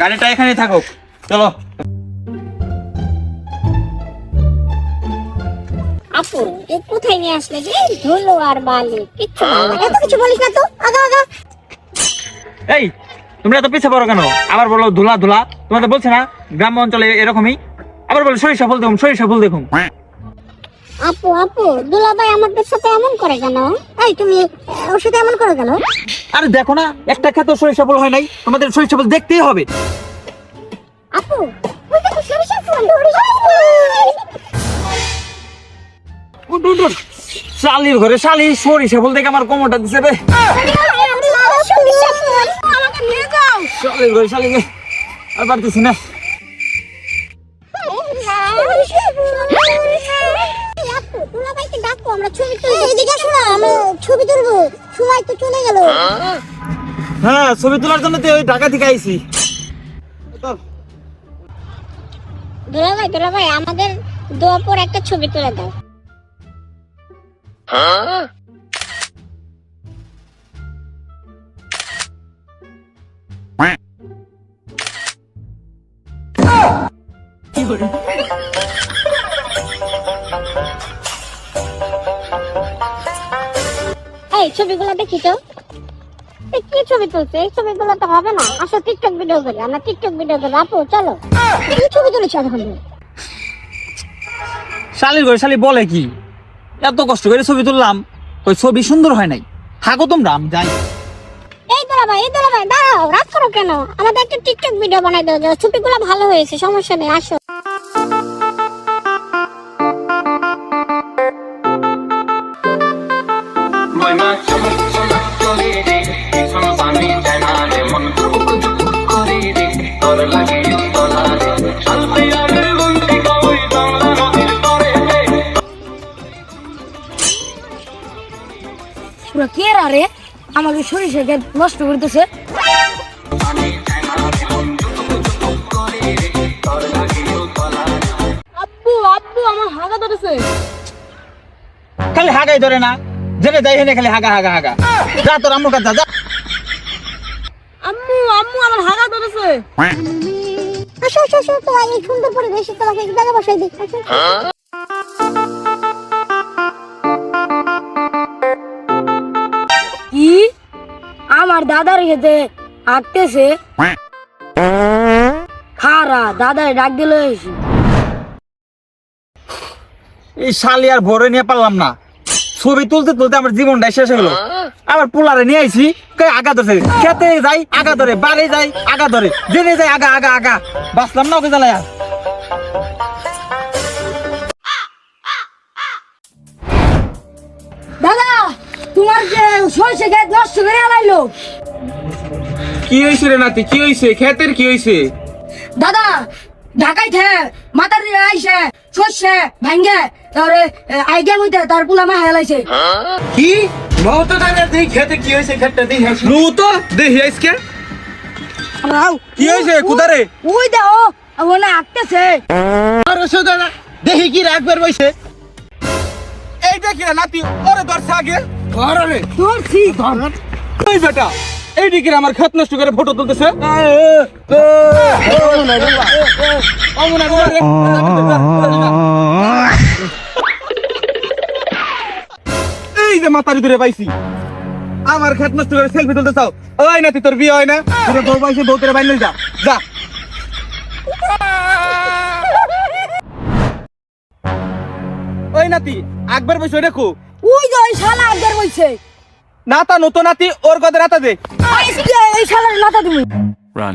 গাড়িটা এখানে থাকুক চলো। আপু এ কোথায় নিয়ে আসলে যে? ধুলো আর বালি কিচ্ছু ভালো লাগে এত কিছু বলিস না তো। আগা আগা এই তোমরা এত পিছিয়ে পড়ো কেন? আবার বলো ধুলা ধুলা। তোমাদের বলছে না গ্রাম অঞ্চলে এরকমই। আবার বলো সরিষা ফুল দেখুন সরিষা ফুল দেখুন। আপু আপু দুলাভাই আমাদের সাথে এমন করে কেন? এই তুমি ওর সাথে এমন করে কেন? আরে দেখো না একটা ক্ষেত সরিষা ফুল হয় নাই তোমাদের সরিষা ফুল দেখতেই হবে। আপু ওই দেখো সরিষা ফুল। শালির ঘরে শালি সরিষা ফুল দেখে আমার কোমরটা দিছে রে। আমাকে নিয়ে যাও। শালির ঘরে শালি। আর পারতেছি না। ছবি তোলার জন্য তো ওই ঢাকা থেকে আইছি। দুলাভাই দুলাভাই আমাদের দোয়া একটা ছবি তুলে দাও। এই, ছবিগুলো দেখি তো। এ কি ছবি তুলছে? এই তো হবে না। আসো টিকটক ভিডিও করি। আমরা টিকটক ভিডিও করি। আপু চলো। কি ছবি তুলেছো এখন? শালির ঘরে শালি বলে কি? এত কষ্ট করে ছবি তুললাম ওই ছবি সুন্দর হয় নাই। থাকো তোমরা আমি যাই। এই দাঁড়া ভাই এই দাঁড়া ভাই দাঁড়াও রাগ করো কেন? আমাদের একটা টিকটক ভিডিও বানাই দাও ছবিগুলো ভালো হয়েছে সমস্যা নেই আসো। পুরো কে রে আমাকে সরিষা ক্ষেত নষ্ট করতেছে। আব্বু আব্বু আমার হাগা ধরেছে। খালি হাগাই ধরে না। জেনে যাই হেনে খালি হাগা হাগা হাগা। যা তোর আম্মুর কাছে যা, আম্মু আম্মু আমার হাগা ধরেছে। আসো আসো আসো তো এই সুন্দর পরিবেশে তোমাকে এক জায়গায় বসাই দিই। আমার দাদার খেতে আঁকতেছে। খারা দাদার ডাক দিল এই শালি আর ভরে নিয়ে পারলাম না। ছবি তুলতে তুলতে আমার জীবনটাই শেষ হলো আবার পোলারে নিয়ে আইছি আগা ধরে। খেতে যাই, আগা ধরে, বাড়ি যাই, আগা ধরে। জেনে যাই আগা আগা আগা। বাঁচলাম না ওকে জ্বালায়া। সরিষা নষ্ট করে আনাইলো কি হয়েছে রে নাতি? কি হয়েছে ক্ষেতের কি হয়েছে দাদা ঢাকাই থে দিয়ে আইসে সর্ষে ভাঙ্গে তারপরে আইডিয়া মইতে তার পুলা মা হেলাইছে। কি? বহুত দাদা দেখি ক্ষেতে কি হয়েছে ক্ষেতটা দেখি নু তো দেখি আজকে কি? হয়েছে কুদারে ওই দাও ওনা আঁকতেছে। আর ওসব দাদা দেখি কি রাখবার বইছে? এই দেখি নাতি ওরে দর্শা আগে। ধর রে ধরছি ওই বেটা এই দিকে আমার ক্ষেত নষ্ট করে ফটো তুলতেছে। এই যে মাথার ভিতরে পাইছি আমার ক্ষেত নষ্ট করে সেলফি তুলতে চাও ওই নাতি তোর বিয়ে হয় না তোর বউ পাইছে বউ তোর বাইন যা যা ওই নাতি একবার বসে দেখো ওই যে ওই শালা আদার হইছে নাতা নতুন নাতি ওর কথা নাতা দে। এই শালার নাতা তুমি। Run.